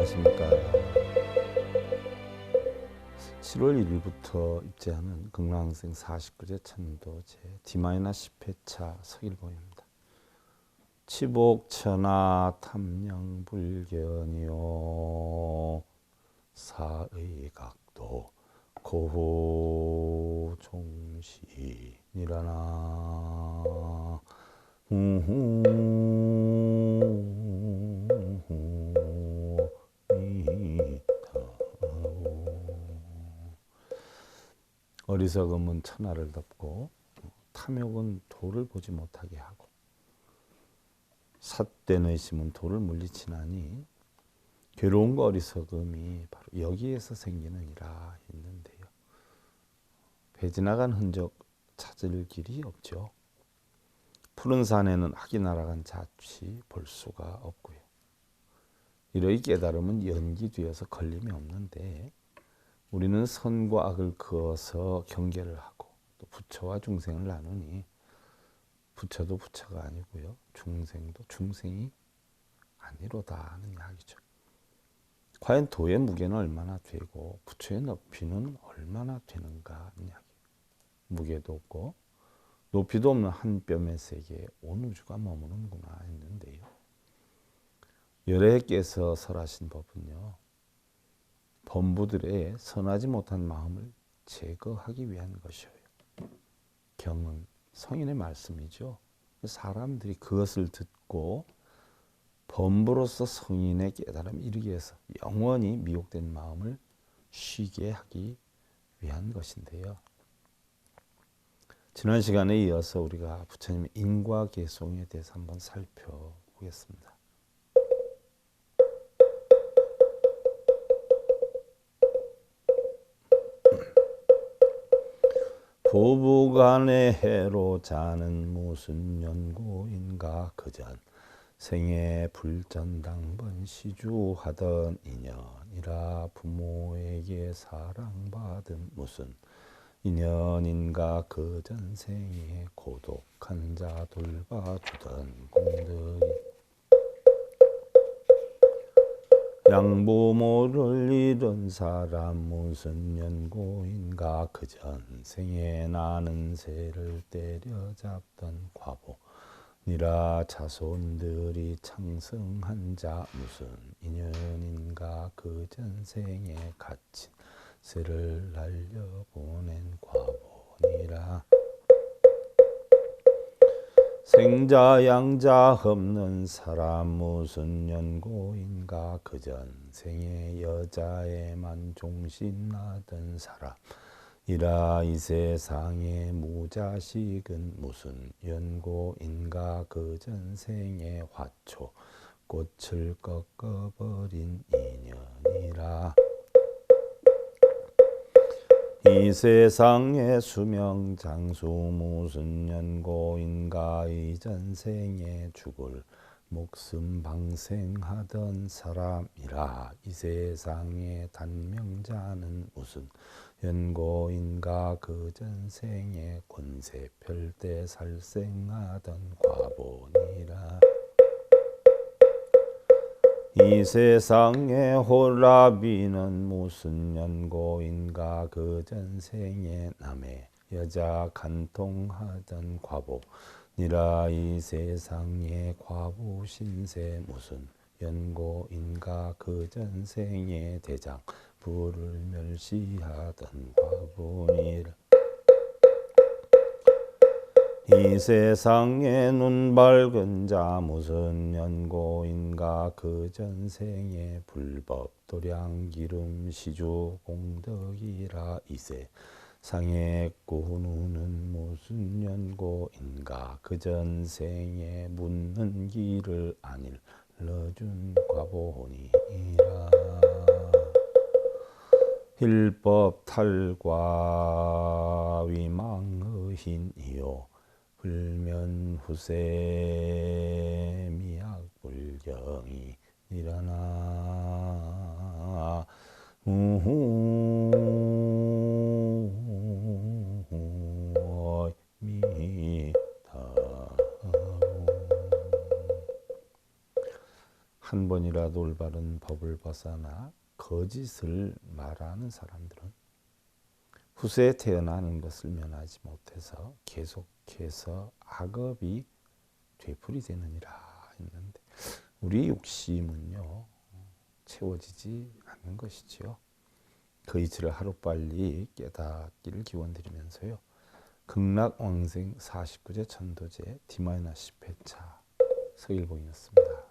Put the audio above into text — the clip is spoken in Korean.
안녕하십니까. 7월 1일부터 입제하는 극락생 49제 천도 제 D-10회차 서일보입니다. 치복천하 탐령불견이요 사의각도 고종시니라나 어리석음은 천하를 덮고 탐욕은 도를 보지 못하게 하고 삿된 의심은 도를 물리치나니 괴로움과 어리석음이 바로 여기에서 생기느니라 했는데요. 배 지나간 흔적 찾을 길이 없죠. 푸른 산에는 악이 날아간 자취 볼 수가 없고요. 이러이 깨달음은 연기되어서 걸림이 없는데 우리는 선과 악을 그어서 경계를 하고 또 부처와 중생을 나누니 부처도 부처가 아니고요. 중생도 중생이 아니로다 하는 이야기죠. 과연 도의 무게는 얼마나 되고 부처의 높이는 얼마나 되는가 하는 이야기. 무게도 없고 높이도 없는 한 뼘의 세계에 온 우주가 머무는구나 했는데요. 열애께서 설하신 법은요. 범부들의 선하지 못한 마음을 제거하기 위한 것이에요. 경은 성인의 말씀이죠. 사람들이 그것을 듣고 범부로서 성인의 깨달음 이르기 위해서 영원히 미혹된 마음을 쉬게 하기 위한 것인데요. 지난 시간에 이어서 우리가 부처님의 인과계송에 대해서 한번 살펴보겠습니다. 부부간의 해로 자는 무슨 연고인가? 그전 생애 불전당번 시주하던 인연이라 부모에게 사랑받은 무슨 인연인가? 그 전 생에 고독한 자 돌봐주던 공덕 양부모를 잃은 사람 무슨 연고인가? 그 전생에 나는 새를 때려잡던 과보. 니라 자손들이 창성한 자 무슨 인연인가? 그 전생에 갇힌 새를 날려보낸 과보니라 생자 양자 없는 사람 무슨 연고인가? 그 전생에 여자에만 종신하던 사람. 이라 이 세상에 무자식은 무슨 연고인가? 그 전생에 화초. 꽃을 꺾어버린 인연이라 이 세상의 수명 장수 무슨 연고인가 이 전생에 죽을 목숨 방생하던 사람이라. 이 세상의 단명자는 무슨 연고인가 그 전생에 권세펼 때 살생하던 과본이라 이 세상의 호라비는 무슨 연고인가? 그 전생에 남의 여자 간통하던 과보 니라 이 세상의 과보 신세 무슨 연고인가? 그 전생에 대장 부를 멸시하던 과보니라 이 세상에 눈 밝은 자 무슨 연고인가? 그 전생에 불법 도량 기름 시주 공덕이라 이 세상에 꾸누는 무슨 연고인가? 그 전생에 묻는 길을 안 일러준 과보니라. 힐법 탈과 위망의인이요 불면 후세 미약 불경이 일어나. 미타 한 번이라도 올바른 법을 벗어나 거짓을 말하는 사람들은 후세에 태어나는 것을 면하지 못해서 계속 해서 악업이 되풀이 되느니라 했는데 우리 욕심은요 채워지지 않는 것이지요. 그 이치를 하루빨리 깨닫기를 기원드리면서요. 극락왕생 49제 천도제 D-10회차 서일봉이었습니다.